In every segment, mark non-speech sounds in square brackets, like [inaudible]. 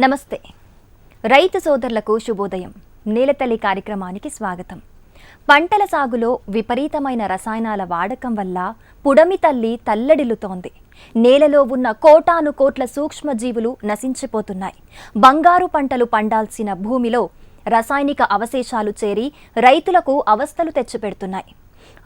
నమస్తే. రైతు సోదరులకు శుభోదయం. నేలతల్లి కార్యక్రమానికి స్వాగతం. పంటల సాగులో విపరీతమైన రసాయనాల వాడకం వల్ల పుడమి తల్లి తల్లడిల్లుతోంది. నేలలో ఉన్న కోటాను కోట్ల సూక్ష్మజీవులు నశించిపోతున్నాయి. బంగారు పంటలు పండాల్సిన భూమిలో రసాయనిక అవశేషాలు చేరి రైతులకు అవస్థలు తెచ్చిపెడుతున్నాయి.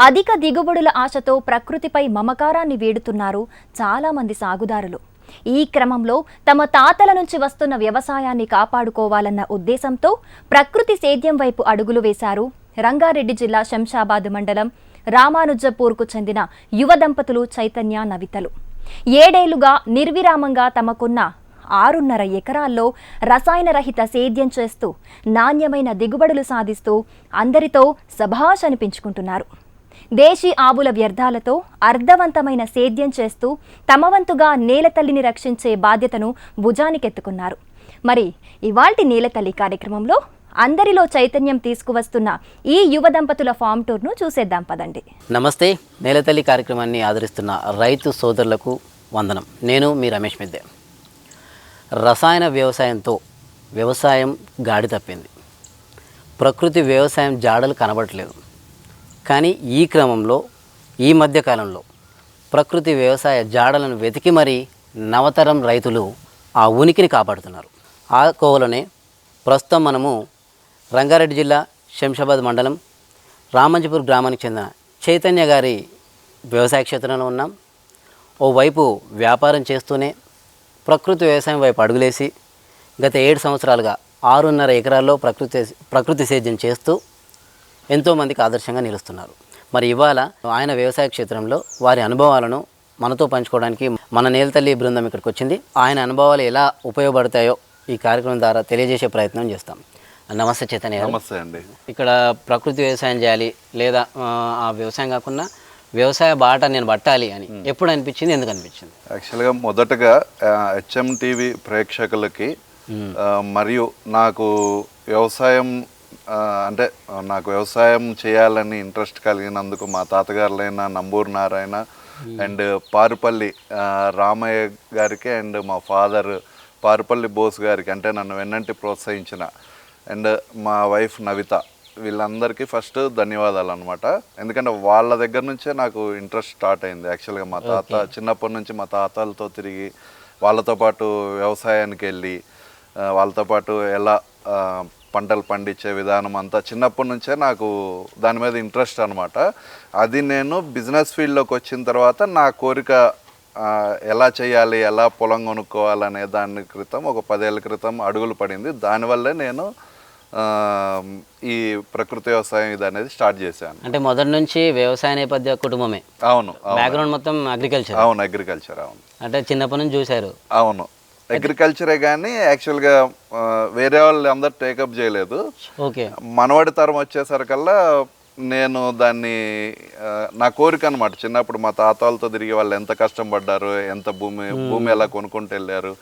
అధిక దిగుబడుల ఆశతో ప్రకృతిపై మమకారాన్ని వేడుతున్నారు చాలామంది సాగుదారులు. ఈ క్రమంలో తమ తాతల నుంచి వస్తున్న వ్యవసాయాన్ని కాపాడుకోవాలన్న ఉద్దేశంతో ప్రకృతి సేద్యం వైపు అడుగులు వేశారు. రంగారెడ్డి జిల్లా శంషాబాద్ మండలం రామానుజపూర్కు చెందిన యువ దంపతులు చైతన్య నవితలు. ఏడేళ్ళుగా నిర్విరామంగా తమకున్న ఆరున్నర ఎకరాల్లో రసాయన రహిత సేద్యం చేస్తూ నాణ్యమైన దిగుబడులు సాధిస్తూ అందరితో సభాష్ అనిపించుకుంటున్నారు. దేశీ ఆవుల వ్యర్థాలతో అర్థవంతమైన సేద్యం చేస్తూ తమవంతుగా నేలతల్లిని రక్షించే బాధ్యతను భుజానికెత్తుకున్నారు. మరి ఇవాల్టి నేలతల్లి కార్యక్రమంలో అందరిలో చైతన్యం తీసుకువస్తున్న ఈ యువ దంపతుల ఫామ్ టూర్ను చూసేద్దాం పదండి. నమస్తే నేలతల్లి కార్యక్రమాన్ని ఆదరిస్తున్న రైతు సోదరులకు వందనం. నేను మీ రమేష్ మిద్దె. రసాయన వ్యవసాయంతో వ్యవసాయం గాడి తప్పింది. ప్రకృతి వ్యవసాయం జాడలు కనబడట్లేదు. కానీ ఈ క్రమంలో ఈ మధ్యకాలంలో ప్రకృతి వ్యవసాయ జాడలను వెతికి మరీ నవతరం రైతులు ఆ ఉనికిని కాపాడుతున్నారు. ఆ కోవలోనే ప్రస్తుతం మనము రంగారెడ్డి జిల్లా శంషాబాద్ మండలం రామంజపూర్ గ్రామానికి చెందిన చైతన్య గారి వ్యవసాయ క్షేత్రంలో ఉన్నాం. ఓవైపు వ్యాపారం చేస్తూనే ప్రకృతి వ్యవసాయం వైపు అడుగులేసి గత ఏడు సంవత్సరాలుగా ఆరున్నర ఎకరాల్లో ప్రకృతి ప్రకృతి సేద్యం చేస్తూ ఎంతోమందికి ఆదర్శంగా నిలుస్తున్నారు. మరి ఇవాళ ఆయన వ్యవసాయ క్షేత్రంలో వారి అనుభవాలను మనతో పంచుకోవడానికి మన నేలతల్లి బృందం ఇక్కడికి వచ్చింది. ఆయన అనుభవాలు ఎలా ఉపయోగపడతాయో ఈ కార్యక్రమం ద్వారా తెలియజేసే ప్రయత్నం చేస్తాం. నమస్తే చైతన్య. నమస్తే అండి. ఇక్కడ ప్రకృతి వ్యవసాయం చేయాలి లేదా ఆ, వ్యవసాయం కాకుండా వ్యవసాయ బాట నేను పట్టాలి అని ఎప్పుడు అనిపించింది ఎందుకు అనిపించింది? యాక్చువల్గా మొదటగా హెచ్ఎం టీవీ ప్రేక్షకులకి మరియు నాకు వ్యవసాయం అంటే నాకు వ్యవసాయం చేయాలని ఇంట్రెస్ట్ కలిగినందుకు మా తాతగారులైన నంబూరు నారాయణ అండ్ పారుపల్లి రామయ్య గారికి అండ్ మా ఫాదర్ పారుపల్లి బోస్ గారికి అంటే నన్ను వెన్నంటి ప్రోత్సహించిన. అండ్ మా వైఫ్ నవిత వీళ్ళందరికీ ఫస్ట్ ధన్యవాదాలు అనమాట ఎందుకంటే వాళ్ళ దగ్గర నుంచే నాకు ఇంట్రెస్ట్ స్టార్ట్ అయింది. యాక్చువల్గా మా తాత చిన్నప్పటి నుంచి మా తాతలతో తిరిగి వాళ్ళతో పాటు వ్యవసాయానికి వెళ్ళి వాళ్ళతో పాటు ఎలా పంటలు పండించే విధానం అంతా చిన్నప్పటి నుంచే నాకు దాని మీద ఇంట్రెస్ట్ అనమాట అది నేను బిజినెస్ ఫీల్డ్లోకి వచ్చిన తర్వాత నా కోరిక ఎలా చేయాలి ఎలా పొలం కొనుక్కోవాలనే దాని క్రితం ఒక పదేళ్ళ క్రితం అడుగులు పడింది. దానివల్లే నేను ఈ ప్రకృతి వ్యవసాయం ఇది అనేది స్టార్ట్ చేశాను. అంటే మొదటి నుంచి వ్యవసాయ నేపథ్య కుటుంబమే. అవును అవును. బ్యాక్గ్రౌండ్ మొత్తం అగ్రికల్చర్ అవును అగ్రికల్చర్ అవును. అంటే చిన్నప్పటి నుంచి చూశారు. అవును. అగ్రికల్చరే కానీ యాక్చువల్గా వేరే వాళ్ళు అందరు టేకప్ చేయలేదు. ఓకే. మనవాడి తరం వచ్చేసరికల్లా నేను దాన్ని నా కోరిక అనమాట చిన్నప్పుడు మా తాతలతో తిరిగి వాళ్ళు ఎంత కష్టం పడ్డారు ఎంత భూమి భూమి ఎలా కొనుక్కుంటూ వెళ్ళారు.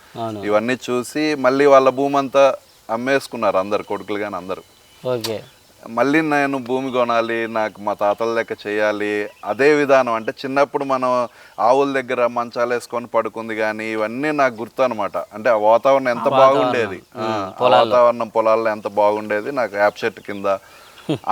ఇవన్నీ చూసి మళ్ళీ వాళ్ళ భూమి అంతా అమ్మేసుకున్నారు అందరు కొడుకులు కానీ అందరు. మళ్ళీ నేను భూమి కొనాలి నాకు మా తాతల లెక్క చేయాలి అదే విధానం. అంటే చిన్నప్పుడు మనం ఆవుల దగ్గర మంచాలు వేసుకొని పడుకుంది కానీ ఇవన్నీ నాకు గుర్తు అనమాట అంటే ఆ వాతావరణం ఎంత బాగుండేది. వాతావరణం పొలాల్లో ఎంత బాగుండేది. నాకు యాప్ చెట్టు కింద.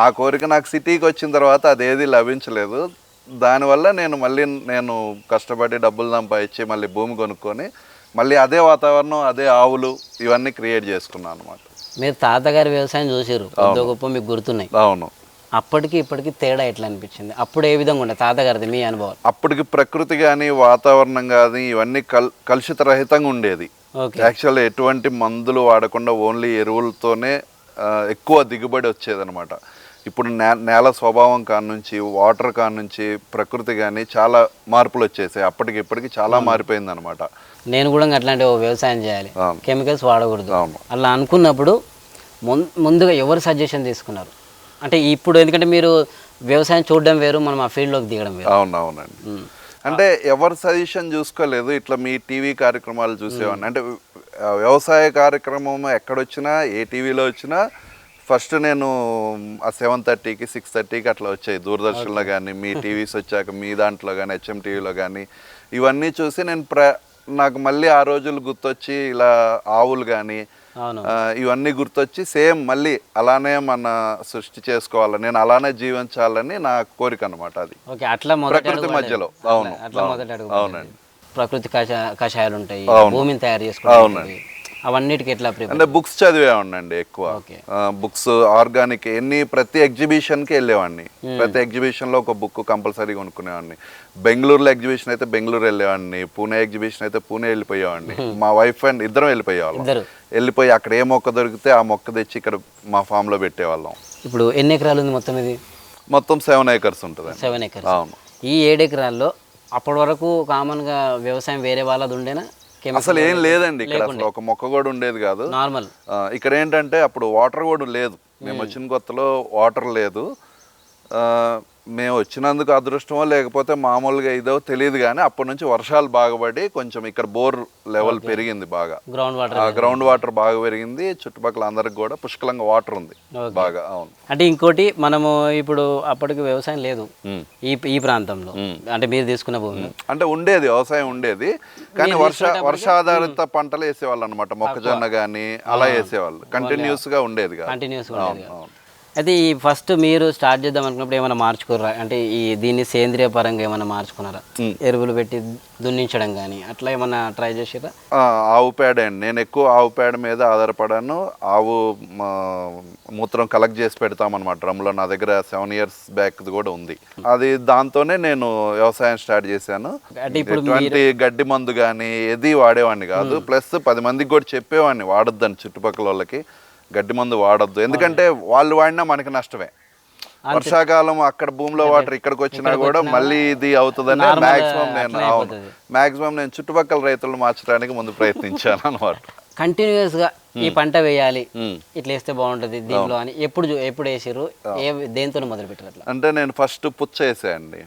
ఆ కోరిక నాకు సిటీకి వచ్చిన తర్వాత అదేది లభించలేదు. దానివల్ల నేను మళ్ళీ నేను కష్టపడి డబ్బులు సంపాదించి మళ్ళీ భూమి కొనుక్కొని మళ్ళీ అదే వాతావరణం అదే ఆవులు ఇవన్నీ క్రియేట్ చేసుకున్నాను అనమాట మీరు తాతగారి వ్యవసాయం చూసారు కొద్ది గొప్ప మీకు గుర్తున్నాయి. అవును. అప్పటికి ఇప్పటికి తేడా ఎట్లా అనిపించింది? అప్పుడు ఏ విధంగా ఉండే తాతగారిది మీ అనుభవం అప్పటికి ప్రకృతి కానీ వాతావరణం కానీ ఇవన్నీ కల్ కలుషిత రహితంగా ఉండేది. యాక్చువల్ ఎటువంటి మందులు వాడకుండా ఓన్లీ ఎరువులతోనే ఎక్కువ దిగుబడి వచ్చేదనమాట ఇప్పుడు నే నేల స్వభావం కాడ నుంచి వాటర్ కాడ నుంచి ప్రకృతి కానీ చాలా మార్పులు వచ్చేసాయి. అప్పటికి ఇప్పటికి చాలా మారిపోయింది అనమాట నేను కూడా అట్లాంటి వ్యవసాయం చేయాలి. కెమికల్స్ వాడకూడదు. అలా అనుకున్నప్పుడు ముందుగా ఎవరు సజెషన్ తీసుకున్నారు? అంటే ఇప్పుడు ఎందుకంటే మీరు వ్యవసాయం చూడడం వేరు మనం ఆ ఫీల్డ్లోకి దిగడం వేరు. అవును అవునండి అంటే ఎవరు సజెషన్ చూసుకోలేదు ఇట్లా మీ టీవీ కార్యక్రమాలు చూసేవాడిని. అంటే వ్యవసాయ కార్యక్రమం ఎక్కడొచ్చినా ఏ టీవీలో వచ్చినా ఫస్ట్ నేను ఆ సెవెన్ థర్టీకి సిక్స్ థర్టీకి అట్లా వచ్చాయి దూరదర్శన్లో కానీ మీ టీవీస్ వచ్చాక మీ దాంట్లో కానీ హెచ్ఎం టీవీలో కానీ ఇవన్నీ చూసి నేను ప్ర నాకు మళ్ళీ ఆ రోజులు గుర్తొచ్చి ఇలా ఆవులు కానీ ఇవన్నీ గుర్తొచ్చి సేమ్ మళ్ళీ అలానే మన సృష్టి చేసుకోవాలి నేను అలానే జీవించాలని నా కోరిక అనమాట అది ప్రకృతి మధ్యలో. అవును అవునండి. ప్రకృతి కషా కషాయాలు ఉంటాయి. భూమిని తయారు చేసుకోవడానికి అవన్నిటికి ఎట్లా ప్రిపేర్ అంటే బుక్స్ చదివేవాడిని ఎక్కువ. ఓకే. బుక్స్ ఆర్గానిక్ ఎన్ని ప్రతి ఎగ్జిబిషన్కి వెళ్ళేవాడిని ప్రతి ఎగ్జిబిషన్లో ఒక బుక్ కంపల్సరీ కొనుక్కునేవాడిని. బెంగళూరులో ఎగ్జిబిషన్ అయితే బెంగళూరు వెళ్ళేవాడిని. పూణే ఎగ్జిబిషన్ అయితే పూణే వెళ్ళిపోయేవాడిని. మా వైఫ్ అండ్ ఇద్దరం వెళ్ళిపోయేవాళ్ళం. వెళ్ళిపోయి అక్కడ ఏ మొక్క దొరికితే ఆ మొక్క తెచ్చి ఇక్కడ మా ఫామ్లో పెట్టేవాళ్ళం. ఇప్పుడు ఎన్ని ఎకరాలు ఉంది మొత్తం ఇది? మొత్తం సెవెన్ ఏకర్స్ ఉంటుంది సెవెన్ ఎకర్స్. అవును. ఈ ఏడు ఎకరాల్లో అప్పటి వరకు కామన్గా వ్యవసాయం వేరే వాళ్ళది ఉండేనా? అసలు ఏం లేదండి ఇక్కడ అసలు ఒక మొక్క కూడా ఉండేది కాదు. నార్మల్. ఇక్కడ ఏంటంటే అప్పుడు వాటర్ కూడా లేదు. మేము వచ్చిన కొత్తలో వాటర్ లేదు. మేము వచ్చినందుకు అదృష్టమో లేకపోతే మామూలుగా ఇదో తెలియదు కానీ అప్పటి నుంచి వర్షాలు బాగా పడి కొంచెం ఇక్కడ బోర్ లెవెల్ పెరిగింది బాగా. గ్రౌండ్ వాటర్ ఆ గ్రౌండ్ వాటర్ బాగా పెరిగింది. చుట్టుపక్కల అందరికి కూడా పుష్కలంగా వాటర్ ఉంది బాగా అవును. అంటే ఇంకోటి మనము ఇప్పుడు అప్పటికి వ్యవసాయం లేదు. ఈ ఈ ప్రాంతంలో. అంటే మీరు తీసుకున్న భూమి. అంటే ఉండేది వ్యవసాయం ఉండేది. కానీ వర్ష వర్షాధారిత పంటలు వేసేవాళ్ళు అనమాట మొక్కజొన్న కానీ అలా వేసేవాళ్ళు. కంటిన్యూస్గా ఉండేది అవును. అయితే ఈ ఫస్ట్ మీరు స్టార్ట్ చేద్దాం అనుకున్నప్పుడు ఏమైనా మార్చుకోరా అంటే ఈ దీన్ని సేంద్రియ పరంగా ఏమైనా మార్చుకున్నారా? ఎరువులు పెట్టి దున్నించడం కానీ అట్లా ఏమైనా ట్రై చేసిరా ఆవు పేడ అండి. నేను ఎక్కువ ఆవు పేడ మీద ఆధారపడాను. ఆవు మూత్రం కలెక్ట్ చేసి పెడతామన్నమాట. డ్రమ్లో నా దగ్గర సెవెన్ ఇయర్స్ బ్యాక్ కూడా ఉంది. అది దాంతోనే నేను వ్యవసాయం స్టార్ట్ చేశాను. ఎటువంటి గడ్డి మందు కానీ ఏది వాడేవాడిని కాదు. ప్లస్ పది మందికి కూడా చెప్పేవాడిని వాడొద్దని చుట్టుపక్కల వాళ్ళకి. గడ్డి మందు వాడొద్దు. ఎందుకంటే వాళ్ళు వాడినా మనకి నష్టమే. వర్షాకాలం అక్కడ భూమిలో వాటర్ ఇక్కడికి వచ్చినా కూడా మళ్ళీ ఇది అవుతుందని మాక్సిమం నేను అవును. మాక్సిమం నేను చుట్టుపక్కల రైతులను మార్చడానికి ముందు ప్రయత్నించాను అనమాట కంటిన్యూస్గా [laughs] ఈ పంట వేయాలి. ఇట్లా వేస్తే బాగుంటుంది దీంట్లో అని. ఎప్పుడు ఎప్పుడు వేసారు ఏ దేంతో మొదలు పెట్టారు అంటే నేను ఫస్ట్ పుచ్చ వేసాయండి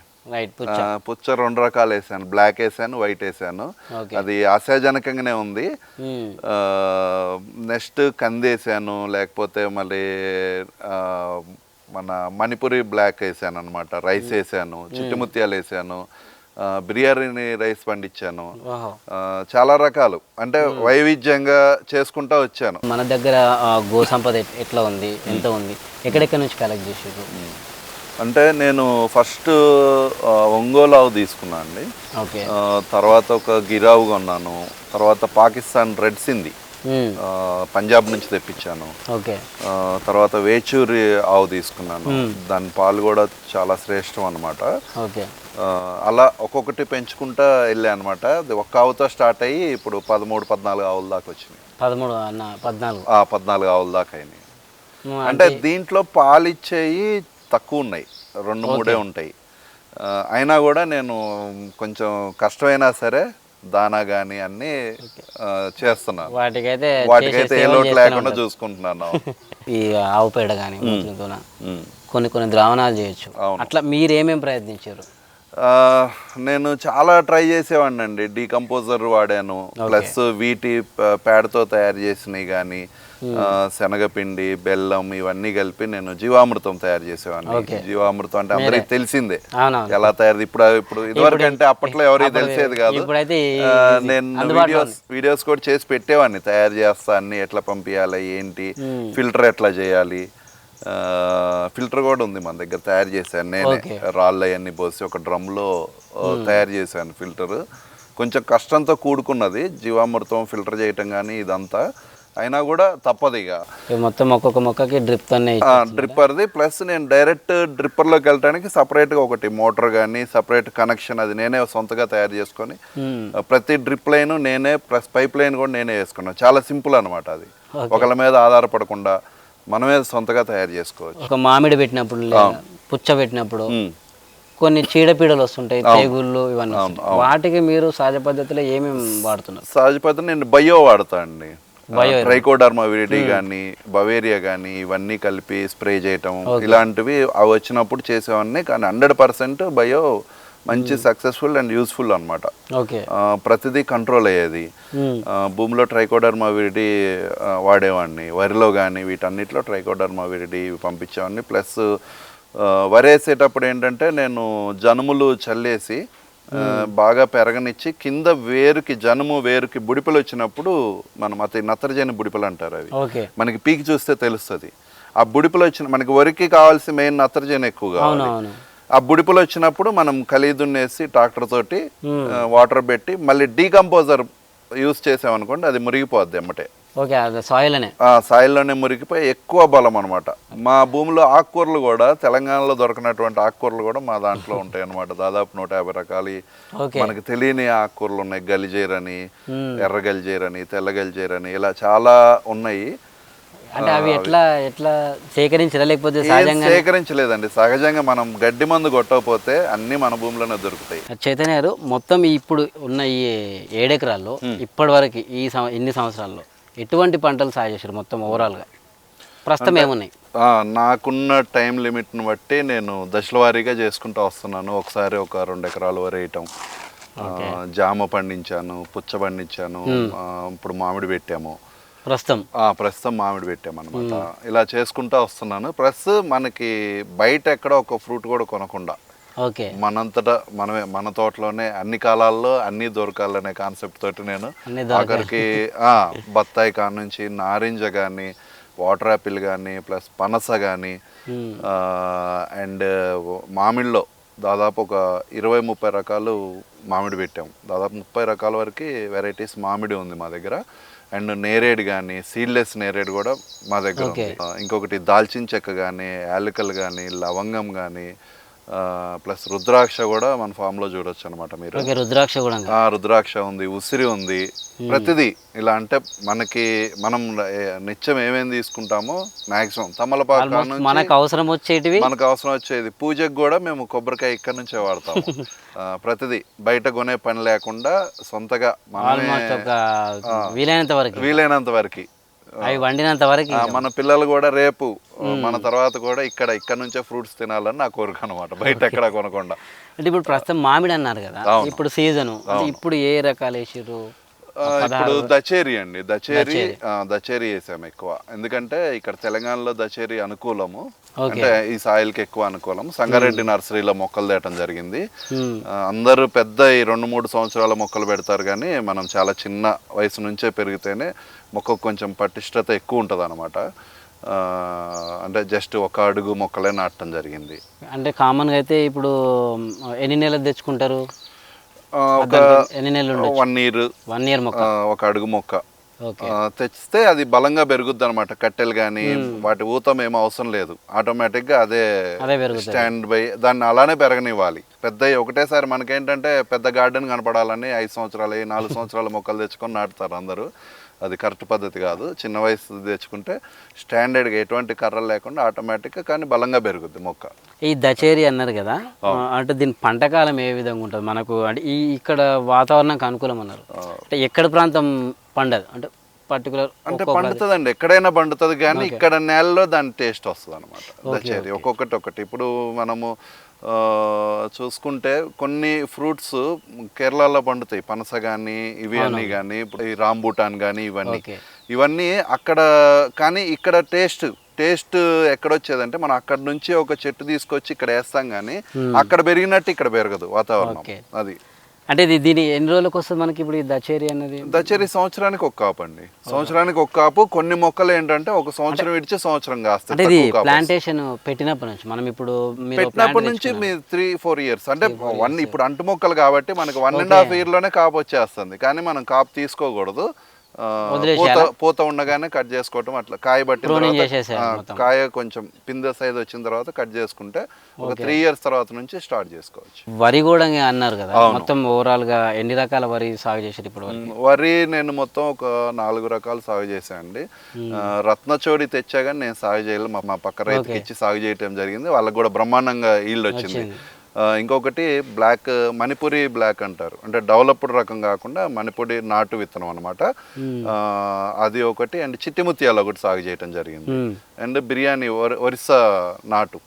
పుచ్చ. రెండు రకాలు వేసాను. బ్లాక్ వేసాను వైట్ వేసాను. అది ఆశాజనకంగానే ఉంది. నెక్స్ట్ కంది వేసాను లేకపోతే మళ్ళీ మన మణిపురి బ్లాక్ వేసాను అనమాట రైస్ వేసాను చిట్టుముత్యాలు వేసాను బిర్యానీ రైస్ పండించాను. చాలా రకాలు. అంటే వైవిధ్యంగా చేసుకుంటా వచ్చాను. మన దగ్గర గో సంపద ఎట్- ఎట్లా ఉంది? ఎంత ఉంది? ఎక్కడెక్కడ నుంచి కలెక్ట్ చేసారు అంటే నేను ఫస్ట్ ఆ, ఒంగోలు ఆవు తీసుకున్నాను అండి తర్వాత ఒక గిరావు కొన్నాను. తర్వాత పాకిస్తాన్ రెడ్ సింది. పంజాబ్ నుంచి తెప్పించాను. తర్వాత వేచూరి ఆవు తీసుకున్నాను. దాని పాలు కూడా చాలా శ్రేష్టం అనమాట అలా ఒక్కొక్కటి పెంచుకుంటా వెళ్ళా అనమాట ఒక్క ఆవుతో స్టార్ట్ అయ్యి ఇప్పుడు పదమూడు పద్నాలుగు ఆవుల దాకా పదమూడు అన్న పద్నాలుగు. పద్నాలుగు ఆవుల దాకా అయినాయి. అంటే దీంట్లో పాలు ఇచ్చేవి తక్కువ ఉన్నాయి రెండు మూడే ఉంటాయి. అయినా కూడా నేను కొంచెం కష్టమైనా సరే దానా కానీ అన్నీ చేస్తున్నాను. వాటికైతే వాటికైతే ఏ లోటు లేకుండా. చూసుకుంటున్నాను. ఈ ఆవు పేడ కానీ. కొన్ని కొన్ని ద్రావణాలు చేయొచ్చు. అట్లా మీరు ఏమేమి ప్రయత్నించారు? నేను చాలా ట్రై చేసేవాడిని అండి డీకంపోజర్ వాడాను. ప్లస్ వీటి పేడతో తయారు చేసినవి కానీ శనగపిండి బెల్లం ఇవన్నీ కలిపి నేను జీవామృతం తయారు చేసేవాడిని. జీవామృతం అంటే అందరికి తెలిసిందే. ఎలా తయారు ఇప్పుడు ఇప్పుడు ఇదివరకు అంటే అప్పట్లో ఎవరికి తెలిసేది కాదు. నేను వీడియోస్ వీడియోస్ కూడా చేసి పెట్టేవాడిని. తయారు చేస్తా అన్ని ఎట్లా పంపించాలి ఏంటి ఫిల్టర్ ఎట్లా చేయాలి ఫిల్టర్ కూడా ఉంది మన దగ్గర తయారు చేశాను. నేనే రాళ్ళు అవన్నీ పోసి ఒక డ్రమ్లో తయారు చేశాను ఫిల్టర్. కొంచెం కష్టంతో కూడుకున్నది. జీవామృతం ఫిల్టర్ చేయటం కానీ ఇదంతా. అయినా కూడా తప్పదు ఇక. మొత్తం ఒక్కొక్క మొక్కకి డ్రిప్ డ్రిప్పర్ది. ప్లస్ నేను డైరెక్ట్ డ్రిప్పర్లోకి వెళ్ళడానికి సపరేట్గా ఒకటి మోటార్ కానీ సపరేట్ కనెక్షన్ అది నేనే సొంతగా తయారు చేసుకొని ప్రతి డ్రిప్ లైన్ నేనే ప్లస్ పైప్ లైన్ కూడా నేనే వేసుకున్నాను చాలా సింపుల్ అనమాట అది. ఒకళ్ళ మీద ఆధారపడకుండా మనమే సొంతగా తయారు చేసుకోవచ్చు. ఒక మామిడి పెట్టినప్పుడు పుచ్చ పెట్టినప్పుడు. కొన్ని చీడపీడలు వస్తుంటాయి తెగుళ్ళు ఇవన్నీ. వాటికి మీరు సహజ పద్ధతిలో ఏమేమి వాడుతున్నారు? సహజ పద్ధతి నేను బయో వాడతా అండి. ట్రైకోడర్మా విరిడి కానీ బవేరియా కానీ ఇవన్నీ కలిపి స్ప్రే చేయటం ఇలాంటివి అవి వచ్చినప్పుడు చేసేవన్నీ కానీ హండ్రెడ్ పర్సెంట్ బయో మంచి సక్సెస్ఫుల్ అండ్ యూస్ఫుల్ అనమాట ప్రతిదీ కంట్రోల్ అయ్యేది. భూమిలో ట్రైకోడర్మా విరిడి వాడేవాడిని. వరిలో కానీ వీటన్నిటిలో ట్రైకోడర్మా విరిడి పంపించేవాడిని. ప్లస్ ఆ, వరి వేసేటప్పుడు ఏంటంటే నేను జనుములు చల్లేసి బాగా పెరగనిచ్చి కింద వేరుకి జనుము వేరుకి బుడిపలు వచ్చినప్పుడు మనం అతి నత్రజని బుడిపలు అంటారు అవి. మనకి పీకి చూస్తే తెలుస్తుంది. ఆ బుడిపలు వచ్చిన మనకి వరికి కావాల్సిన మెయిన్ నత్రజని ఎక్కువ కావాలి. అవును. ఆ బుడిపలు వచ్చినప్పుడు మనం కలిదున్నేసి ట్రాక్టర్ తోటి వాటర్ పెట్టి మళ్ళీ డీకంపోజర్ యూస్ చేసామనుకోండి అది మురిగిపోద్ది ఎమ్మటే. సాయిల్లోనే? మురిగిపోయి ఎక్కువ బలం అనమాట మా భూమిలో ఆకుకూరలు కూడా తెలంగాణలో దొరకనటువంటి ఆకుకూరలు కూడా మా దాంట్లో [laughs] ఉంటాయి అనమాట దాదాపు నూట యాభై రకాలు మనకి తెలియని ఆకుకూరలు ఉన్నాయి. గలిజేరని ఎర్ర గలిజేరని తెల్ల గలిజేరని ఇలా చాలా ఉన్నాయి. అంటే అవి ఎట్లా ఎట్లా సేకరించరా? లేకపోతే సహజంగా సేకరించలేదండి. సహజంగా మనం గడ్డి మందు కొట్టకపోతే అన్ని మన భూమిలోనే దొరుకుతాయి. చైతన్య గారు మొత్తం ఈ ఇప్పుడు ఉన్న ఈ ఏడెకరాల్లో ఇప్పటి వరకు ఈ సం- ఇన్ని సంవత్సరాల్లో ఎటువంటి పంటలు సాగు చేశారు మొత్తం ఓవరాల్గా ప్రస్తుతం ఏమున్నాయి? ఆ, నాకున్న టైం లిమిట్ని బట్టి నేను దశల వారీగా చేసుకుంటూ వస్తున్నాను. ఒకసారి ఒక రెండు ఎకరాలు వరకు వేయటం. ఆ, జామ పండించాను పుచ్చ పండించాను. ఆ, ఇప్పుడు మామిడి పెట్టాము. ప్రస్తుతం. ఆ, ప్రస్తుతం మామిడి పెట్టామన్నమాట. ఇలా చేసుకుంటా వస్తున్నాను. ప్లస్ మనకి బయట ఎక్కడ ఒక ఫ్రూట్ కూడా కొనకుండా. ఓకే. మనంతటా మనమే మన తోటలోనే అన్ని కాలాల్లో అన్ని దొరకాలనే కాన్సెప్ట్ తోటి నేను ఆఖరికి ఆ, బత్తాయి కాడ నుంచి నారింజ కానీ వాటర్ యాపిల్ కానీ ప్లస్ పనస కానీ అండ్ మామిడిలో దాదాపు ఒక ఇరవై ముప్పై రకాలు మామిడి పెట్టాం. దాదాపు ముప్పై రకాల వరకు వెరైటీస్ మామిడి ఉంది మా దగ్గర. అండ్ నేరేడు కానీ సీడ్లెస్ నేరేడు కూడా మా దగ్గర ఉంది. ఇంకొకటి దాల్చిన చెక్క కానీ యాలకలు కానీ లవంగం కానీ ప్లస్ రుద్రాక్ష కూడా మన farm లో చూడొచ్చు అనమాట మీరు. రుద్రాక్ష కూడా రుద్రాక్ష ఉంది ఉసిరి ఉంది. ప్రతిదీ ఇలా అంటే మనకి మనం నిత్యం ఏమేమి తీసుకుంటామో మాక్సిమం తమలపాకు మనకు అవసరం వచ్చేటివి. మనకు అవసరం వచ్చేది పూజకు కూడా మేము కొబ్బరికాయ ఇక్కడ నుంచే వాడతాము. [laughs] ఆ, ప్రతిదీ బయట కొనే పని లేకుండా సొంతగా వీలైనంత వరకు. వీలైనంత వరకు. అవి వండినంత వరకు మన పిల్లలు కూడా రేపు మన తర్వాత కూడా ఇక్కడ ఇక్కడ నుంచే ఫ్రూట్స్ తినాలని నా కోరిక అనమాట బయట ఎక్కడ కొనకుండా. అంటే ఇప్పుడు ప్రస్తుతం మామిడి అన్నారు కదా ఇప్పుడు సీజను. ఇప్పుడు ఏ రకాలు వేసిర్రు? ఆ, ఇప్పుడు దచేరి అండి. దచేరి ఆ, దచేరి వేసాము ఎక్కువ. ఎందుకంటే ఇక్కడ తెలంగాణలో దచేరి అనుకూలము. అంటే ఈ సాయిల్కి ఎక్కువ అనుకూలం సంగారెడ్డి నర్సరీలో మొక్కలు తేయటం జరిగింది. అందరూ పెద్ద ఈ రెండు మూడు సంవత్సరాల మొక్కలు పెడతారు కానీ మనం చాలా చిన్న వయసు నుంచే పెరిగితేనే మొక్కకు కొంచెం పటిష్టత ఎక్కువ ఉంటుంది అనమాట అంటే జస్ట్ ఒక అడుగు మొక్కలే నాటడం జరిగింది. అంటే కామన్గా అయితే ఇప్పుడు ఎన్ని నెలలు తెచ్చుకుంటారు? ఒక వన్ ఇయర్. వన్ ఇయర్ మొక్క? ఒక అడుగు మొక్క. తెచ్చితే అది బలంగా పెరుగుద్ది అనమాట కట్టెలు కానీ వాటి ఊతం ఏం అవసరం లేదు. ఆటోమేటిక్గా అదే స్టాండ్ బై దాన్ని అలానే పెరగనివ్వాలి. పెద్ద ఒకటేసారి మనకేంటంటే పెద్ద గార్డెన్ కనపడాలని ఐదు సంవత్సరాలు నాలుగు సంవత్సరాల మొక్కలు తెచ్చుకొని నాటుతారు అందరూ. అది కరెక్ట్ పద్ధతి కాదు. చిన్న వయసు తెచ్చుకుంటే స్టాండర్డ్గా ఎటువంటి కర్రలు లేకుండా ఆటోమేటిక్గా కానీ బలంగా పెరుగుద్ది మొక్క. ఈ దచేరి అన్నారు కదా అంటే దీని పంటకాలం ఏ విధంగా ఉంటుంది? మనకు అంటే ఈ ఇక్కడ వాతావరణానికి అనుకూలం అన్నారు. అంటే ఎక్కడ ప్రాంతం పండదు? అంటే పర్టికులర్ అంటే పండుతుందండి. ఎక్కడైనా పండుతుంది కానీ ఇక్కడ నేలలో దాని టేస్ట్ వస్తుంది అనమాట దచేరి ఒక్కొక్కటి ఒకటి ఇప్పుడు మనము చూసుకుంటే కొన్ని ఫ్రూట్స్ కేరళలో పండుతాయి. పనస కానీ ఇవి అన్నీ కానీ రాంబూటాన్ కానీ ఇవన్నీ. ఇవన్నీ అక్కడ కానీ ఇక్కడ టేస్ట్ టేస్ట్ ఎక్కడొచ్చేదంటే మనం అక్కడ నుంచి ఒక చెట్టు తీసుకొచ్చి ఇక్కడ వేస్తాం కానీ అక్కడ పెరిగినట్టు ఇక్కడ పెరగదు వాతావరణం. అది. అంటే ఇది దీని ఎన్ని రోజులకు వస్తుంది మనకి ఇప్పుడు ఈ దచేరి అనేది? దచేరి సంవత్సరానికి ఒక కాపు అండి. సంవత్సరానికి ఒక కాపు కొన్ని మొక్కలు ఏంటంటే ఒక సంవత్సరం విడిచి సంవత్సరం కాస్తాయి అంటే ఇది. ప్లాంటేషన్ పెట్టినప్పటి నుంచి మనం ఇప్పుడు పెట్టినప్పటి నుంచి మీ త్రీ ఫోర్ ఇయర్స్ అంటే వన్ ఇప్పుడు అంటు మొక్కలు కాబట్టి మనకి వన్ అండ్ హాఫ్ ఇయర్లోనే కాపు వచ్చేస్తుంది. కానీ మనం కాపు తీసుకోకూడదు. పూత పూత ఉండగానే కట్ చేసుకోవటం అట్లా. కాయ మొత్తం. కాయ కొంచెం పిందె సైజ్ వచ్చిన తర్వాత కట్ చేసుకుంటే ఒక త్రీ ఇయర్స్ తర్వాత నుంచి స్టార్ట్ చేసుకోవచ్చు. వరి కూడా అన్నారు కదా మొత్తం ఓవరాల్గా ఎన్ని రకాల వరి సాగు చేశారు ఇప్పుడు వరి నేను మొత్తం ఒక నాలుగు రకాలు సాగు చేశానండి రత్నచోడి తెచ్చా కానీ నేను సాగు చేయలేదు. మా పక్క రైతుకి ఇచ్చి సాగు చేయటం జరిగింది. వాళ్ళకి కూడా బ్రహ్మాండంగా ఈల్డ్ వచ్చింది. ఇంకొకటి బ్లాక్ మణిపురి బ్లాక్ అంటారు. అంటే డెవలప్డ్ రకం కాకుండా మణిపురి నాటు విత్తనం అనమాట అది ఒకటి అండ్ చిట్టి ముత్యాలు ఒకటి సాగు చేయటం జరిగింది. అండ్ బిర్యానీ ఒరి- ఒరిస్సా నాటు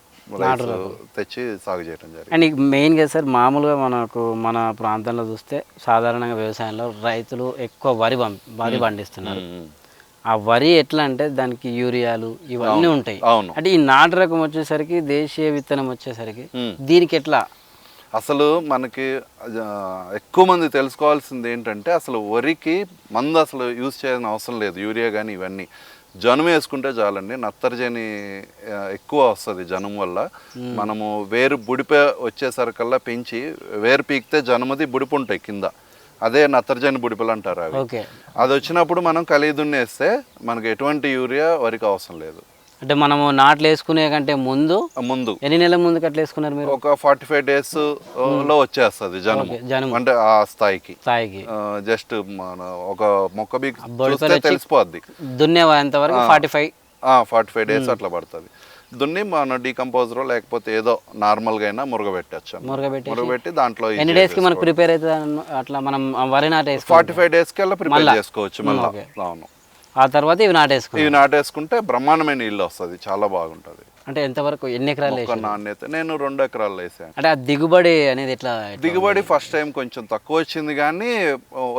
తెచ్చి సాగు చేయటం జరిగింది. అండ్ మెయిన్గా సార్ మామూలుగా మనకు మన ప్రాంతంలో చూస్తే సాధారణంగా వ్యవసాయంలో రైతులు ఎక్కువ వరి వరి పండిస్తున్నారు. ఆ వరి ఎట్లా అంటే దానికి యూరియాలు ఇవన్నీ ఉంటాయి. అవును. అంటే ఈ నాటు రకం వచ్చేసరికి దేశీయ విత్తనం వచ్చేసరికి. దీనికి ఎట్లా? అసలు మనకి ఎక్కువ మంది తెలుసుకోవాల్సింది ఏంటంటే అసలు వరికి మందు అసలు యూజ్ చేయాల్సిన అవసరం లేదు యూరియా కానీ ఇవన్నీ. జనుము వేసుకుంటే చాలండి నత్తరజని ఎక్కువ వస్తుంది జనుము వల్ల. మనము వేరు బుడిపే వచ్చేసరికల్లా పెంచి వేరు పీకితే జనుమది బుడిపు ఉంటాయి కింద. అదే నత్రజని బుడిపలు అంటారు అవి. అది వచ్చినప్పుడు మనం కలిగి దున్నేస్తే మనకు ఎటువంటి యూరియా వరికి అవసరం లేదు. అంటే మనము నాట్లు వేసుకునే కంటే ముందు ముందు. ఎన్ని నెలల ముందుకు అట్లా వేసుకున్నారు మీరు? ఒక ఫార్టీ ఫైవ్ డేస్లో వచ్చేస్తుంది జనుము. అంటే ఆ స్థాయికి. స్థాయికి. జస్ట్ మన ఒక మొక్క బీక్ తెలిసిపోద్ది. దున్నేంత వరకు forty five. Forty five days అట్లా పడుతుంది. దున్ని మన డీకంపోజర్ లేకపోతే ఏదో నార్మల్గా అయినా మురగబెట్టచ్చు మురగబెట్టేసి మురగబెట్టి దాంట్లో ఎన్ని డేస్కి మనకు ప్రిపేర్ అవుతుంది అట్లా మనం వరి నాటు ఫార్టీ ఫైవ్ డేస్ కల్లా ప్రిపేర్? చేసుకోవచ్చు మళ్ళీ. అవును. ఆ తర్వాత ఇవి నాటేసుకున్నాం ఇవి నాటేసుకుంటే బ్రహ్మాండమైన ఇల్లు వస్తుంది చాలా బాగుంటుంది. అంటే ఎంతవరకు ఎన్ని ఎకరాలు నాణ్యత. నేను రెండు ఎకరాలు వేసాను. అంటే ఆ దిగుబడి అనేది ఎట్లా? దిగుబడి ఫస్ట్ టైం కొంచెం తక్కువ వచ్చింది కానీ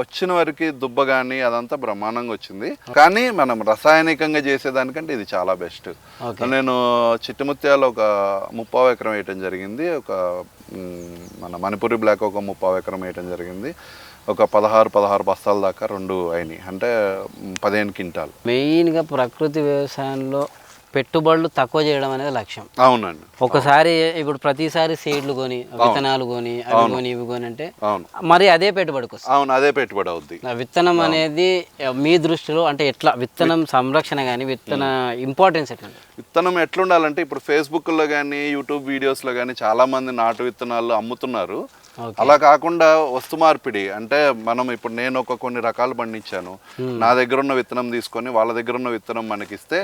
వచ్చిన వరకు దుబ్బ కానీ అదంతా బ్రహ్మాండంగా వచ్చింది. కానీ మనం రసాయనికంగా చేసేదానికంటే ఇది చాలా బెస్ట్. నేను చిట్టుముత్యాలు ఒక ముప్పావు ఎకరం వేయటం జరిగింది. ఒక మన మణిపురి బ్లాక్ ఒక ముప్పావు ఎకరం వేయటం జరిగింది. ఒక పదహారు పదహారు బస్తాల దాకా రెండు అయినాయి. అంటే పదిహేను క్వింటాల్. మెయిన్గా ప్రకృతి వ్యవసాయంలో పెట్టుబడులు తక్కువ చేయడం అనేది లక్ష్యం. అవునండి. ఒకసారి ఇప్పుడు ప్రతిసారి సీడ్లు కొని విత్తనాలు కొని అవి కొని ఇవి కొని అంటే మరి అదే పెట్టుబడికి వస్తుంది. అవును అదే పెట్టుబడి అవుద్ది. విత్తనం అనేది మీ దృష్టిలో అంటే ఎట్లా? విత్తనం సంరక్షణ కానీ విత్తన ఇంపార్టెన్స్ ఎట్లా విత్తనం ఎట్లుండాలంటే ఇప్పుడు ఫేస్బుక్లో కానీ యూట్యూబ్ వీడియోస్లో కానీ చాలా మంది నాటు విత్తనాలు అమ్ముతున్నారు. అలా కాకుండా వస్తు మార్పిడి. అంటే మనం ఇప్పుడు నేను ఒక కొన్ని రకాలు పండించాను. నా దగ్గర ఉన్న విత్తనం తీసుకొని వాళ్ళ దగ్గర ఉన్న విత్తనం మనకిస్తే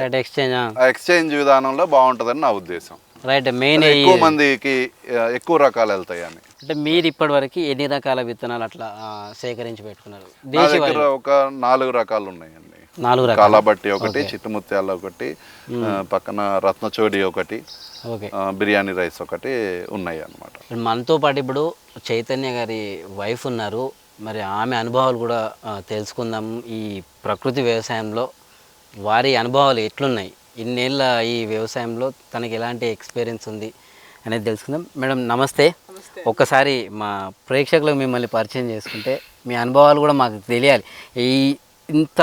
ఎక్స్చేంజ్ విధానంలో బాగుంటుందని నా ఉద్దేశం. రైట్ మెయిన్ ఎక్కువ మందికి ఎక్కువ రకాలు వెళ్తాయి అని. అంటే మీరు ఇప్పటి వరకు ఎన్ని రకాల విత్తనాలు అట్లా సేకరించి పెట్టుకున్నారు? ఒక నాలుగు రకాలు ఉన్నాయండి. నాలుగు రకాలు. కాలాబట్టి ఒకటి చిట్టుముత్యాల ఒకటి పక్కన రత్నచోడి ఒకటి బిర్యానీ రైస్ ఒకటి ఉన్నాయి అన్నమాట. ఇప్పుడు మనతో పాటు ఇప్పుడు చైతన్య గారి వైఫ్ ఉన్నారు. మరి ఆమె అనుభవాలు కూడా తెలుసుకుందాం. ఈ ప్రకృతి వ్యవసాయంలో వారి అనుభవాలు ఎట్లున్నాయి? ఇన్నేళ్ళ ఈ వ్యవసాయంలో తనకి ఎలాంటి ఎక్స్పీరియన్స్ ఉంది అనేది తెలుసుకుందాం. మేడం నమస్తే. ఒక్కసారి మా ప్రేక్షకులకు మిమ్మల్ని పరిచయం చేసుకుంటే మీ అనుభవాలు కూడా మాకు తెలియాలి. ఈ ఇంత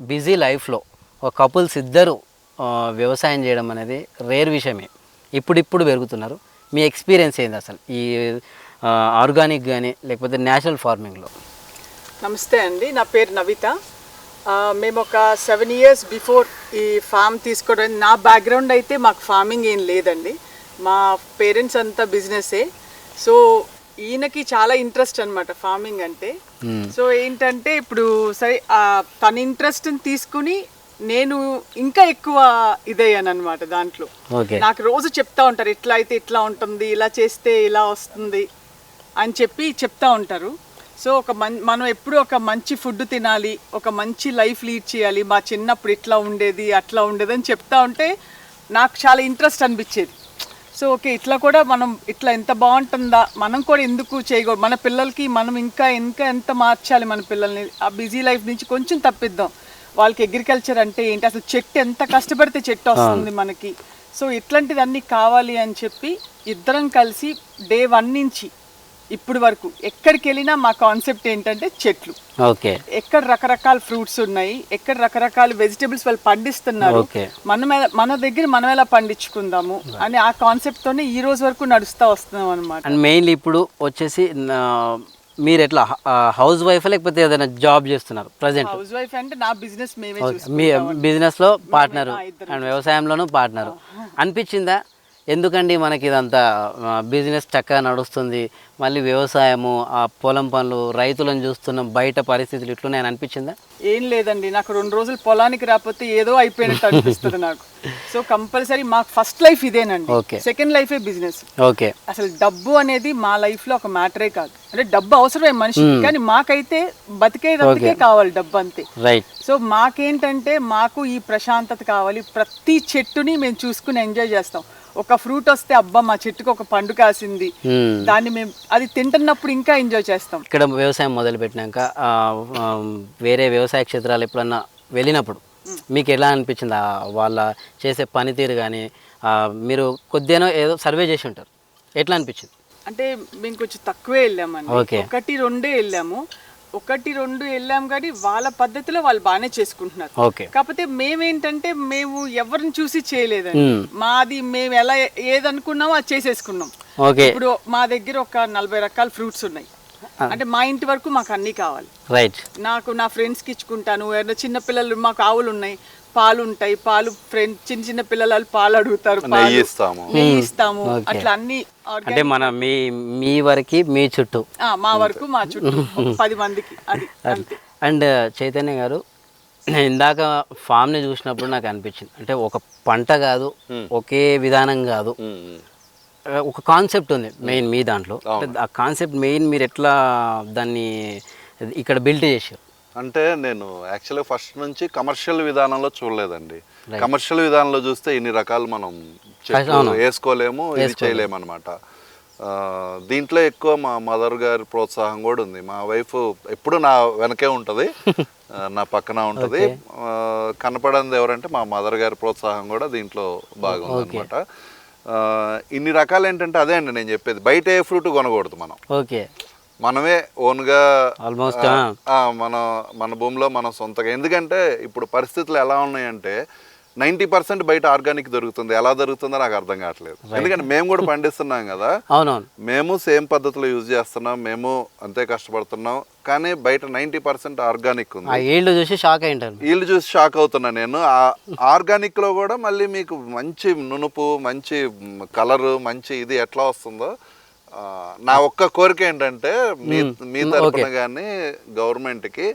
బిజీ లైఫ్లో ఒక కపుల్స్ ఇద్దరు వ్యవసాయం చేయడం అనేది రేర్ విషయమే. ఇప్పుడిప్పుడు పెరుగుతున్నారు. మీ ఎక్స్పీరియన్స్ ఏంది అసలు? ఈ ఆర్గానిక్ కానీ లేకపోతే న్యాచురల్ ఫార్మింగ్లో? నమస్తే అండి. నా పేరు నవిత. మేము ఒక సెవెన్ ఇయర్స్ బిఫోర్ ఈ ఫామ్ తీసుకోవడం. నా బ్యాక్గ్రౌండ్ అయితే మాకు ఫార్మింగ్ ఏం లేదండి. మా పేరెంట్స్ అంతా బిజినెసే సో ఈయనకి చాలా ఇంట్రెస్ట్ అన్నమాట ఫార్మింగ్ అంటే. సో ఏంటంటే ఇప్పుడు సరే తన ఇంట్రెస్ట్ని తీసుకుని నేను ఇంకా ఎక్కువ ఇదయ్యాను అనమాట దాంట్లో నాకు రోజు చెప్తా ఉంటారు ఇట్లా అయితే ఇట్లా ఉంటుంది ఇలా చేస్తే ఇలా వస్తుంది అని చెప్పి చెప్తా ఉంటారు. సో ఒక మన్ మనం ఎప్పుడు ఒక మంచి ఫుడ్ తినాలి ఒక మంచి లైఫ్ లీడ్ చేయాలి మా చిన్నప్పుడు ఇట్లా ఉండేది అట్లా ఉండేది అని చెప్తా ఉంటే నాకు చాలా ఇంట్రెస్ట్ అనిపించేది. సో ఓకే ఇట్లా కూడా మనం ఇట్లా ఎంత బాగుంటుందా మనం కూడా ఎందుకు చేయకూడదు? మన పిల్లలకి మనం ఇంకా ఇంకా ఎంత మార్చాలి మన పిల్లల్ని? ఆ బిజీ లైఫ్ నుంచి కొంచెం తప్పిద్దాం. వాళ్ళకి అగ్రికల్చర్ అంటే ఏంటి? అసలు చెట్టు ఎంత కష్టపడితే చెట్టు వస్తుంది మనకి. సో ఇట్లాంటివన్నీ కావాలి అని చెప్పి ఇద్దరం కలిసి డే వన్ నుంచి ఇప్పుడు వరకు ఎక్కడికి వెళ్ళినా మా కాన్సెప్ట్ ఏంటంటే చెట్లు. ఓకే. ఎక్కడ రకరకాల ఫ్రూట్స్ ఉన్నాయి ఎక్కడ రకరకాల వెజిటబుల్స్ వాళ్ళు పండిస్తున్నారు. మనం మన దగ్గర మనం ఎలా పండించుకుందాము అని ఆ కాన్సెప్ట్ తోనే ఈ రోజు వరకు నడుస్తా వస్తున్నాం అనమాట అండ్ మెయిన్లీ ఇప్పుడు వచ్చేసి మీరు ఎట్లా హౌస్ వైఫ్ లేకపోతే ఏదైనా జాబ్ చేస్తున్నారు ప్రజెంట్? హౌస్ వైఫ్ అంటే నా బిజినెస్ చూసుకుంటాం బిజినెస్లో పార్ట్నరు అండ్ వ్యవసాయంలోనూ పార్ట్నరు. అనిపించిందా? ఎందుకండి మనకి ఇదంతా బిజినెస్ చక్కగా నడుస్తుంది మళ్ళీ వ్యవసాయము ఆ పొలం పనులు రైతులను చూస్తున్నాం బయట పరిస్థితులు ఇట్లున్నాయని అనిపించిందా? ఏం లేదండి నాకు రెండు రోజులు పొలానికి రాకపోతే ఏదో అయిపోయినట్టు అనిపిస్తుంది నాకు. [laughs] సో కంపల్సరీ మాకు ఫస్ట్ లైఫ్ ఇదేనండి. Okay. సెకండ్ లైఫే బిజినెస్. ఓకే. అసలు డబ్బు అనేది మా లైఫ్లో ఒక మ్యాటరే కాదు. అంటే డబ్బు అవసరమే మనిషికి కానీ మాకైతే బతికేదందుకే కావాలి డబ్బు అంతే. రైట్ సో మాకేంటంటే మాకు ఈ ప్రశాంతత కావాలి ప్రతి చెట్టుని మేము చూసుకుని ఎంజాయ్ చేస్తాం. ఒక ఫ్రూట్ వస్తే అబ్బా మా చెట్టుకు ఒక పండు కాసింది. దాన్ని మేము అది తింటున్నప్పుడు ఇంకా ఎంజాయ్ చేస్తాం. ఇక్కడ వ్యవసాయం మొదలు పెట్టినాక వేరే వ్యవసాయ క్షేత్రాలు ఎప్పుడన్నా వెళ్ళినప్పుడు మీకు ఎలా అనిపించింది? వాళ్ళ చేసే పనితీరు కానీ మీరు కొద్దిగానో ఏదో సర్వే చేసి ఉంటారు. ఎట్లా అనిపించింది? అంటే మేము కొంచెం తక్కువే వెళ్ళామండి. ఒకటి రెండే వెళ్ళాము. ఒకటి రెండు వెళ్ళాం కానీ వాళ్ళ పద్ధతిలో వాళ్ళు బాగానే చేసుకుంటున్నారు. కాకపోతే మేమేంటంటే మేము ఎవరిని చూసి చేయలేదండి. మాది మేము ఎలా ఏదనుకున్నామో అది చేసేసుకున్నాం. ఇప్పుడు మా దగ్గర ఒక నలభై రకాల ఫ్రూట్స్ ఉన్నాయి. అంటే మా ఇంటి వరకు మాకు అన్నీ కావాలి. రైట్. నాకు నా ఫ్రెండ్స్కి ఇచ్చుకుంటాను ఎవరైనా చిన్న పిల్లలు మాకు ఆవులు ఉన్నాయి. పాలు ఉంటాయి పాలు ఫ్రెండ్ చిన్న చిన్న పిల్లలు వాళ్ళు పాలు అడుగుతారు పాలు. నెయ్యి ఇస్తాము. నెయ్యి ఇస్తాము. అట్లా అన్ని అంటే మన మీ మీ వరకు మీ చుట్టూ. ఆ, మా వరకు మా చుట్టూ. పది మందికి [laughs] అండ్ చైతన్య గారు నేను [clears throat] ఇందాక ఫామ్ని చూసినప్పుడు నాకు అనిపించింది. అంటే ఒక పంట కాదు ఒకే విధానం కాదు. ఒక కాన్సెప్ట్ ఉంది మెయిన్ మీ దాంట్లో. అంటే ఆ కాన్సెప్ట్ మెయిన్ మీరు ఎట్లా దాన్ని ఇక్కడ బిల్డ్ చేశారు? అంటే నేను యాక్చువల్గా ఫస్ట్ నుంచి కమర్షియల్ విధానంలో చూడలేదండి. కమర్షియల్ విధానంలో చూస్తే ఇన్ని రకాలు మనం. వేసుకోలేము ఇది చేయలేము అనమాట దీంట్లో ఎక్కువ మా మదర్ గారి ప్రోత్సాహం కూడా ఉంది. మా వైఫ్ ఎప్పుడు నా వెనకే ఉంటుంది. [laughs] నా పక్కన ఉంటుంది. కనపడింది ఎవరంటే మా మదర్ గారి ప్రోత్సాహం కూడా దీంట్లో బాగుంది అనమాట ఇన్ని రకాలు ఏంటంటే అదే అండి నేను చెప్పేది. బయట ఏ ఫ్రూట్ కొనకూడదు మనం. ఓకే. మనమే ఓన్గా Almost, ఆ, ఆ, మన మన భూమిలో మనం సొంతగా. ఎందుకంటే ఇప్పుడు పరిస్థితులు ఎలా ఉన్నాయంటే నైంటీ పర్సెంట్ బయట ఆర్గానిక్ దొరుకుతుంది. ఎలా దొరుకుతుందో నాకు అర్థం కావట్లేదు. ఎందుకంటే మేము కూడా పండిస్తున్నాం కదా. అవునవును. మేము సేమ్ పద్ధతిలో యూజ్ చేస్తున్నాం. మేము అంతే కష్టపడుతున్నాం. కానీ బయట నైంటీ పర్సెంట్ ఆర్గానిక్ ఉంది. చూసి షాక్ అయింటారు వీళ్ళు చూసి షాక్ అవుతున్నా నేను. ఆ ఆర్గానిక్లో కూడా మళ్ళీ మీకు మంచి నునుపు మంచి కలర్ మంచి ఇది ఎట్లా వస్తుందో నా ఒక్క కోరిక ఏంటంటే మీ మీ తరపున కానీ గవర్నమెంట్కి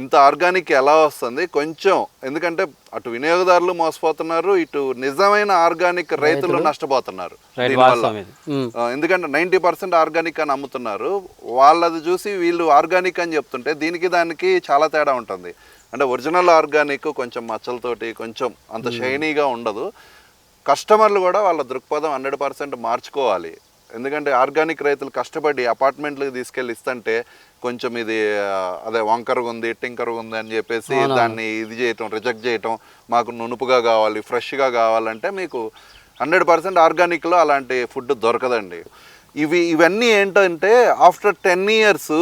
ఇంత ఆర్గానిక్ ఎలా వస్తుంది? కొంచెం ఎందుకంటే అటు వినియోగదారులు మోసపోతున్నారు ఇటు నిజమైన ఆర్గానిక్ రైతులు నష్టపోతున్నారు దీనివల్ల. ఎందుకంటే నైంటీ పర్సెంట్ ఆర్గానిక్ అని అమ్ముతున్నారు. వాళ్ళది చూసి వీళ్ళు ఆర్గానిక్ అని చెప్తుంటే దీనికి దానికి చాలా తేడా ఉంటుంది. అంటే ఒరిజినల్ ఆర్గానిక్ కొంచెం మచ్చలతోటి కొంచెం అంత షైనీగా ఉండదు. కస్టమర్లు కూడా వాళ్ళ దృక్పథం హండ్రెడ్ పర్సెంట్ మార్చుకోవాలి. ఎందుకంటే ఆర్గానిక్ రైతులు కష్టపడి అపార్ట్మెంట్లకు తీసుకెళ్ళి ఇస్తుంటే కొంచెం ఇది అదే వంకరగా ఉంది టింకరగా ఉంది అని చెప్పేసి దాన్ని ఇది చేయటం రిజెక్ట్ చేయటం మాకు నునుపుగా కావాలి ఫ్రెష్గా కావాలంటే మీకు హండ్రెడ్ పర్సెంట్ ఆర్గానిక్లో అలాంటి ఫుడ్ దొరకదండి. ఇవి ఇవన్నీ ఏంటంటే ఆఫ్టర్ టెన్ ఇయర్స్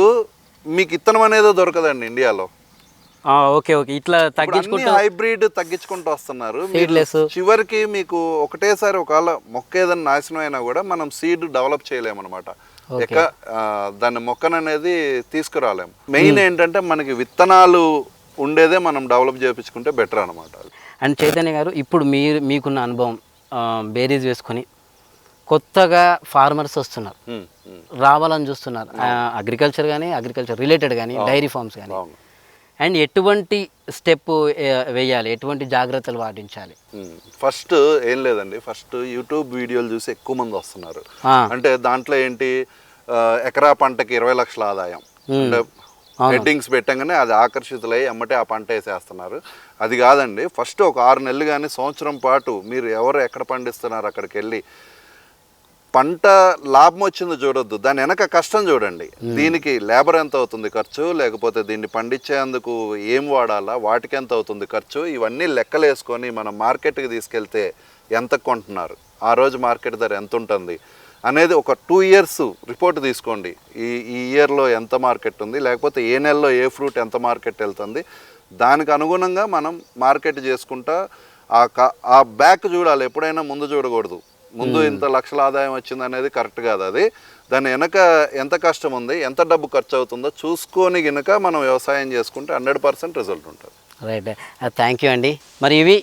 మీకు ఇత్తనం అనేది దొరకదండి ఇండియాలో. Okay okay. ఇట్లా తగ్గించుకుంటూ హైబ్రిడ్ తగ్గించుకుంటూ వస్తున్నారు. Seedless. చివరికి మీకు ఒకటేసారి ఒకవేళ మొక్క ఏదైనా నాశనం అయినా కూడా మనం సీడ్ డెవలప్ చేయలేమన్నమాట. ఎక్క ఆ, దాన్ని మొక్కను అనేది తీసుకురాలేం. మెయిన్ ఏంటంటే మనకి విత్తనాలు ఉండేదే మనం డెవలప్ చేయించుకుంటే బెటర్ అనమాట అండ్ చైతన్య గారు ఇప్పుడు మీరు మీకున్న అనుభవం బేరీస్ వేసుకొని కొత్తగా ఫార్మర్స్ వస్తున్నారు. రావాలని చూస్తున్నారు. అగ్రికల్చర్ కానీ అగ్రికల్చర్ రిలేటెడ్ కానీ డైరీ ఫార్మ్స్ కానీ. అండ్ ఎటువంటి స్టెప్ వేయాలి? ఎటువంటి జాగ్రత్తలు పాటించాలి? ఫస్ట్ ఏం లేదండి. ఫస్ట్ యూట్యూబ్ వీడియోలు చూసి ఎక్కువ మంది వస్తున్నారు. అంటే దాంట్లో ఏంటి ఎకరా పంటకి ఇరవై లక్షల ఆదాయం. అంటే హెడ్డింగ్స్ పెట్టంగానే అది ఆకర్షితులై అమ్మటే ఆ పంట వేసేస్తున్నారు. అది కాదండి. ఫస్ట్ ఒక ఆరు నెలలు కానీ సంవత్సరం పాటు మీరు ఎవరు ఎక్కడ పండిస్తున్నారు అక్కడికి వెళ్ళి పంట లాభం వచ్చిందో చూడొద్దు. దాని వెనక కష్టం చూడండి. దీనికి లేబర్ ఎంత అవుతుంది ఖర్చు? లేకపోతే దీన్ని పండించేందుకు ఏం వాడాలా? వాటికి ఎంత అవుతుంది ఖర్చు? ఇవన్నీ లెక్కలు వేసుకొని మనం మార్కెట్కి తీసుకెళ్తే ఎంత కొంటున్నారు? ఆ రోజు మార్కెట్ ధర ఎంత ఉంటుంది? అనేది ఒక టూ ఇయర్స్ రిపోర్ట్ తీసుకోండి. ఈ ఈ ఇయర్లో ఎంత మార్కెట్ ఉంది? లేకపోతే ఏ నెలలో ఏ ఫ్రూట్ ఎంత మార్కెట్ వెళ్తుంది? దానికి అనుగుణంగా మనం మార్కెట్ చేసుకుంటా ఆ క ఆ బ్యాక్ చూడాలి. ఎప్పుడైనా ముందు చూడకూడదు. ముందు ఇంత లక్షల ఆదాయం వచ్చింది అనేది కరెక్ట్ కాదు అది. దాని వెనక ఎంత కష్టం ఉంది ఎంత డబ్బు ఖర్చు అవుతుందో చూసుకొని గనుక మనం వ్యవసాయం చేసుకుంటే హండ్రెడ్ పర్సెంట్ రిజల్ట్ ఉంటుంది. రైట్. థ్యాంక్ యూ అండి. మరి ఇవి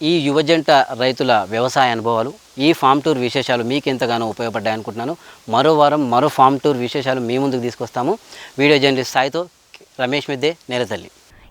ఈ యువజంట రైతుల వ్యవసాయ అనుభవాలు ఈ ఫామ్ టూర్ విశేషాలు మీకు ఎంతగానో ఉపయోగపడ్డాయి అనుకుంటున్నాను. మరో వారం మరో ఫామ్ టూర్ విశేషాలు మీ ముందుకు తీసుకొస్తాము. వీడియో జర్నలిస్ట్ సాయితో రమేష్ మిద్దే నేరతల్లి